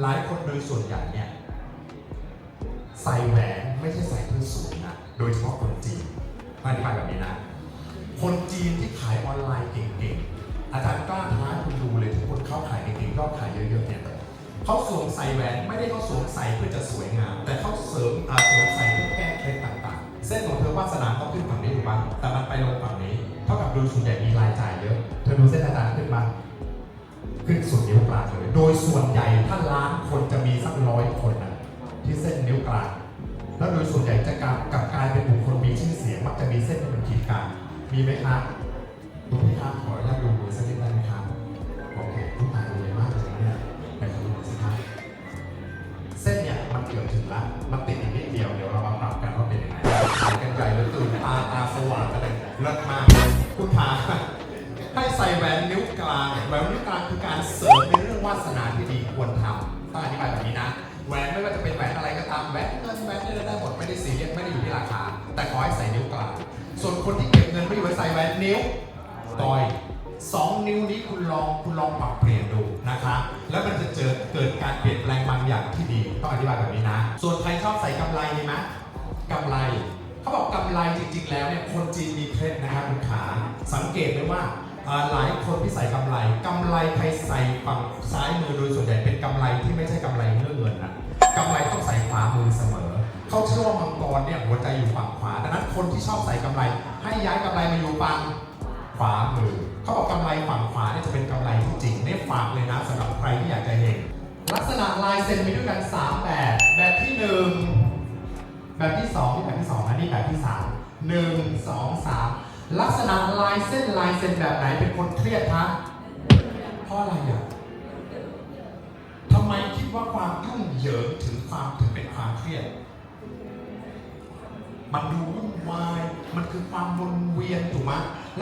หลายคนโดยส่วนใหญ่เนี่ยใส่แหวนไม่ใช่ใส่เพื่อสวยนะโดยเฉพาะคนจีนอธิบายแบบนี้นะ คนจีนที่ขายออนไลน์เก่งๆอาจารย์กล้าท้าคุณดูเลยที่คนเข้าขายเก่งๆยอดขายเยอะๆเนี่ยเขาสวมใส่แหวนไม่ได้เขาสวมใส่เพื่อจะสวยงาม แต่เขาเสริมอาสวมใส่เพื่อแก้เคล็ดต่างๆ เส้นของเธอวาสนาต้องขึ้นฝั่งนี้ถูกปะแต่มันไปลงฝั่งนี้ เท่ากับดยส่วนใหญ่มีรายจ่ายเยอะ เธอดูเส้นอาจารย์ขึ้นมา ขึ้นสุดนิ้วกลางเลย โดยส่วนใหญ่ถ้าล้านคนจะมีสักร้อยคนนะที่เส้นนิ้วกลาง แล้วโดยส่วนใหญ่จะกลับกลับกลายเป็นบุคคลมีชื่อเสียง มักจะมีเส้นเป็นขีดกลาง มีไหมครับดูพี่ครับขออนุญาตดูมือสักนิดได้ไหมครับโอเคทุกตาดูเลยมากเลยนะเนี่ยไปดูหน่อยสิครับเส้นเนี่ยมันเกือบถึงละมันติดอีกนิดเดียว เดี๋ยวเรามาปรับกันว่าเป็นยังไงขายกันใหญ่เลยตื่นตาตาสว่างกันเลยเลิศมากคุณพา ให้ใส่แหวนนิ้วกลางแหวนนิ้วกลางคือการเสริมในเรื่องวาสนาที่ดีควรทำต้องอธิบายแบบนี้นะแหวนไม่ว่าจะเป็นแหวนอะไรก็ตามแหวนเงินแหวนอะไรได้หมดไม่ได้ซีเรียสไม่ได้อยู่ที่ราคา แต่ขอให้ใส่นิ้วกลางส่วนคนที่เก็บเงินไม่อยู่ให้ใส่แหวนนิ้วต่อยสองนิ้วนี้คุณลองคุณลองปรับเปลี่ยนดูนะคะแล้วมันจะเจอเกิดการเปลี่ยนแปลงบางอย่างที่ดีต้องอธิบายแบบนี้นะ ส่วนใครชอบใส่กำไรดีไหมกำไรเขาบอกกำไรจริง ๆ แล้วเนี่ยคนจีนมีเคล็ดนะครับคุณขาสังเกตไหมว่า หลายคนที่ใส่กำไรกำไรใครใส่ฝั่งซ้ายมือโดยส่วนใหญ่เป็นกำไรที่ไม่ใช่กำไรเนื้อเงินนะกำไรต้องใส่ขวามือเสมอ เขาเชื่อว่ามังกรเนี่ยหัวใจอยู่ฝั่งขวาดังนั้นคนที่ชอบใส่กำไรให้ย้ายกำไรมาอยู่ฝั่งขวามือ เขาบอกกำไรฝั่งขวาเนี่ยจะเป็นกำไรที่จริงเนี่ยฝากเลยนะสำหรับใครที่อยากจะเห็นลักษณะลายเซ็นมีด้วยกันสามแบบ แบบที่หนึ่งแบบที่สองนี่แบบที่สองอันนี้แบบที่สามหนึ่งสองสาม ลักษณะลายเส้นลายเส้นแบบไหนเป็นคนเครียดคะเพราะอะไรอะทำไมคิดว่าความยุ่งเหยิงถึงความถึงเป็นความเครียด มันดูวุ่นวาย มันคือความวนเวียนถูกไหม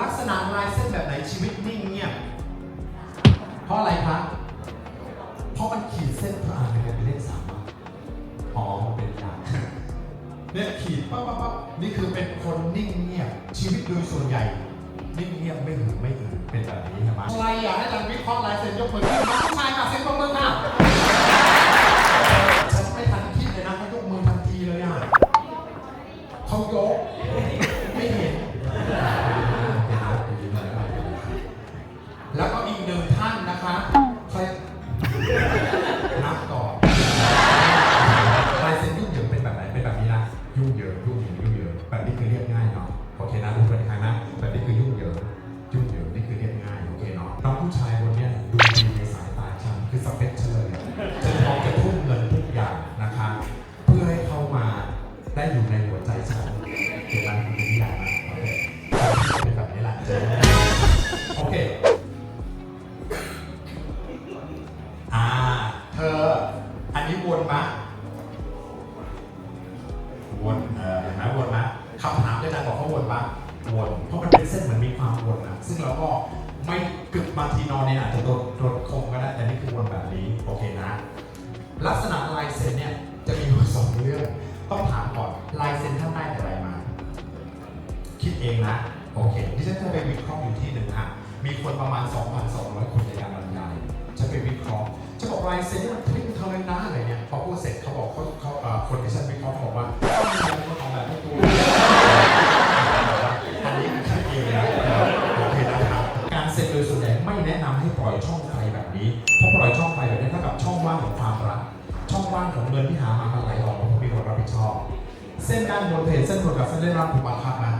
ลักษณะลายเส้นแบบไหนชีวิตนิ่งเงียบเพราะอะไรคะเพราะมันขีดเส้นเพื่ออ่านเป็นเลขสามอะอ๋อเป็นอย่าง เนี่ยขีดปั๊บปั๊บปั๊บนี่คือเป็นคนนิ่งเงียบชีวิตโดยส่วนใหญ่ นิ่งเงียบไม่หือไม่อือเป็นแบบนี้ใช่ไหมใครอยากให้อาจารย์วิเคราะห์ลายเซ็นยกมือขึ้นมาผู้ชายกับเซ็นปรบมื คำถามด้วยนะบอกเขาวนปะวนเพราะมันเป็นเส้นเหมือนมีความวนนะซึ่งเราก็ไม่กึกบางทีนอนเนี่ยอาจจะโดนโดนคมก็ได้แต่นี่คือวนแบบนี้โอเคนะ ลักษณะลายเซ็นเนี่ยจะมีอยู่สองเรื่องต้องถามก่อนลายเซ็นท่านได้แต่อะไรมา คิดเองนะโอเคดิฉันจะไปวิเคราะห์อยู่ที่หนึ่งค่ะมีคนประมาณ 2,200 คนในการบรรยายจะไปวิเคราะห์จะบอกลายเซ็นนี่มันพลิกเทอร์นะอะไรเนี่ยพอพูดเสร็จเขาบอกเขาเขาคนที่ฉันวิเคราะห์บอกว่าต้องมีคนออกแบบให้ตัว ด้านบนเพจเส้นบนกับเส้นเล่นรับถูกบังคับนะ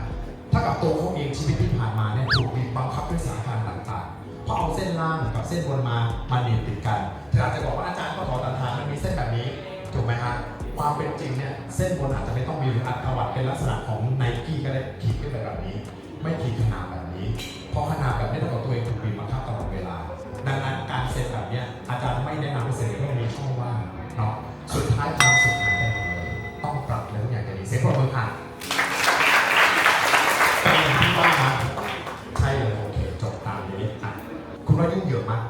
ถ้ากับตัวเขาเองชีวิตที่ผ่านมาเนี่ยถูกบีบบังคับด้วยสถานการณ์ต่างๆ เพราะเอาเส้นล่างกับเส้นบนมามาหนีบติดกันเธออาจจะบอกว่าอาจารย์ก็ถอตันทานมันมีเส้นแบบนี้ถูกไหมฮะความเป็นจริงเนี่ยเส้นบนอาจจะไม่ต้องมีหรืออัตวัตเป็นลักษณะของไนกี้ก็ได้ขีดขึ้นไปแบบนี้ ไม่ขีดขนาดแบบนี้ เพราะขนาดแบบนี้เท่ากับตัวเองถูกบีบบังคับตลอดเวลา ดังนั้นการเซ็นแบบเนี้ยอาจารย์ไม่แนะนำให้เซ็นเพราะมีช่องว่างเนาะสุดท้ายความสุขหายไปหมด ดีเซ็นปรบมือค่ะเป็นอย่างที่ว่านะใช่เลยโอเคจบตามนี้อะคุณว่ายุ่งเหยิงมาก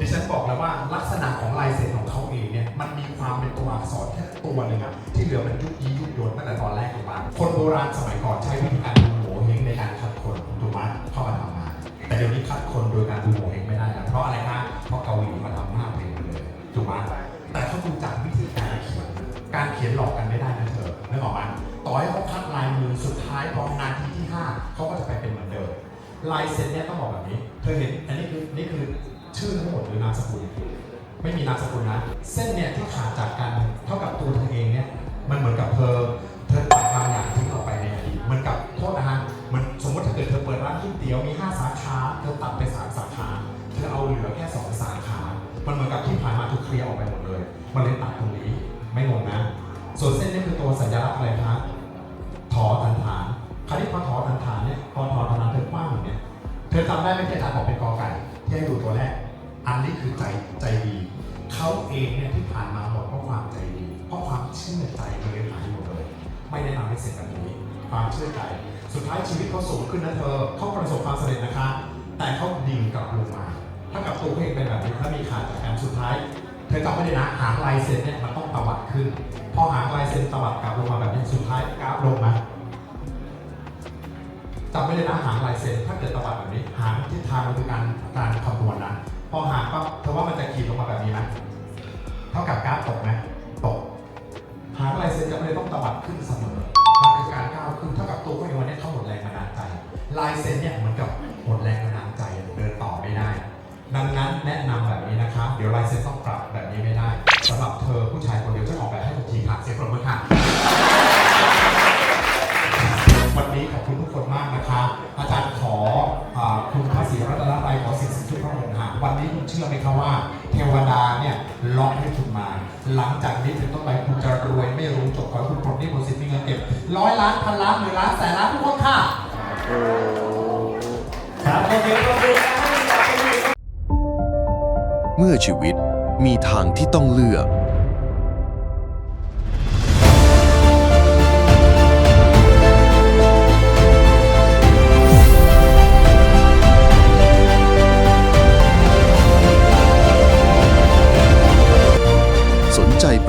ดิฉันบอกแล้วว่าลักษณะของลายเซ็นของเขาเองเนี่ยมันมีความเป็นตัวอักษรแค่ตัวหนึ่งอะที่เหลือมันยุกยียุกโยนตั้งแต่ตอนแรกถูกปะคนโบราณสมัยก่อนใช้วิธีการดูโหเฮงในการคัดคนถูกไหมเข้ามาทำงานแต่เดี๋ยวนี้คัดคนโดยการดูโหเฮงไม่ได้แล้วเพราะอะไรฮะเพราะเกาหลีมาทำหน้าเพลงเลยถูจากไหมเขียนการเขียนหลอกกันไม่ได้นะเธอนึกออกไหม ต่อให้เขาคัดลายมือสุดท้ายพอนาทีที่ 5เขาก็จะไปเป็นเหมือนเดิมลายเซ็นเนี่ยต้องบอกแบบนี้เธอเห็นอันนี้คือนี่คือชื่อทั้งหมดหรือนามสกุลไม่มีนามสกุลนะเส้นเนี่ยที่ขาดจากกันเท่ากับตัวเธอเองเนี่ยมันเหมือนกับเธอเธอตัดบางอย่างทิ้งออกไปในอดีตเหมือนกับโทษนะฮะมันสมมติถ้าเกิดเธอเปิดร้านก๋วยเตี๋ยวมี 5 สาขาเธอตัดไป3สาขาเธอเอาเหลือแค่ 2 สาขา มันเหมือนกับที่ผ่านมาถูกเคลียร์ออกไปหมดเลย มันเลยตัดตรงนี้ไม่งงนะ ส่วนเส้นนี้คือตัวสัญลักษณ์อะไรคะ ได้ไมที่อาจารย์บอกเป็นกอไก่ที่ให้ดูตัวแรก อันนี้คือใจใจดี เขาเองเนี่ยที่ผ่านมาหมดเพราะความใจดี เพราะความเชื่อใจเลยหายหมดเลย ไม่ได้นำให้เสร็จแบบนี้ ความเชื่อใจ สุดท้ายชีวิตเขาสูงขึ้นนะเธอ เขาประสบความสำเร็จนะคะ แต่เขาดิ่งกลับลงมา ถ้ากับตัวเขาเองเป็นแบบนี้ถ้ามีขาดจากการสุดท้าย เธอจำไม่ได้นะ หางลายเซ็นเนี่ยมันต้องตวัดขึ้น พอหางลายเซ็นตวัดกลับลงมาแบบนี้ สุดท้ายกราฟลงมาำไม่ได้นะหางลายเซ็นถ้าเกิดตวัดแบบนี้ หางทิศทางมันคือการการคำนวณนะ พอหางปั๊บเธอว่ามันจะขีดลงมาแบบนี้ไหมเท่ากับกราฟตกไหมตก หางลายเซ็นจะไม่ได้ต้องตวัดขึ้นเสมอมันคือการก้าวขึ้นเท่ากับตัวเขาเองวันนี้เขาหมดแรงบันดาลใจ ลายเซ็นเนี่ยเหมือนกับหมดแรงบันดาลใจเดินต่อไม่ได้ ดังนั้นแนะนำแบบนี้นะคะเดี๋ยวลายเซ็นต้องปรับแบบนี้ไม่ได้สำหรับเธอผู้ชายคนเดียวจะออกแบบให้ทุกทีค่ะเสียงปรบมือค่ะวันนี้ขอบคุณทุกคน มากนะคะ อาจารย์ขออาคุณพระศรีรัตนตรัยขอสิ่งศักดิ์สิทธิ์ทุกพระองค์ฮะวันนี้คุณเชื่อไหมครับว่า เทวดาเนี่ยล็อกให้คุณมา หลังจากนี้เป็นต้นไปคุณจะรวยไม่รู้จบขอให้คุณปลดหนี้ปลดสินมีเงินเก็บร้อยล้านพันล้านหมื่นล้านแสนล้านทุกคนค่ะครับโอเคขอบคุณครับเมื่อชีวิตมีทางที่ต้องเลือก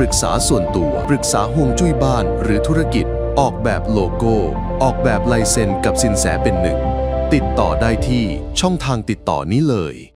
ปรึกษาส่วนตัว ปรึกษาห่วงจุ้ยบ้านหรือธุรกิจ ออกแบบโลโก้ ออกแบบลายเซ็นกับสินแสเป็นหนึ่ง ติดต่อได้ที่ช่องทางติดต่อนี้เลย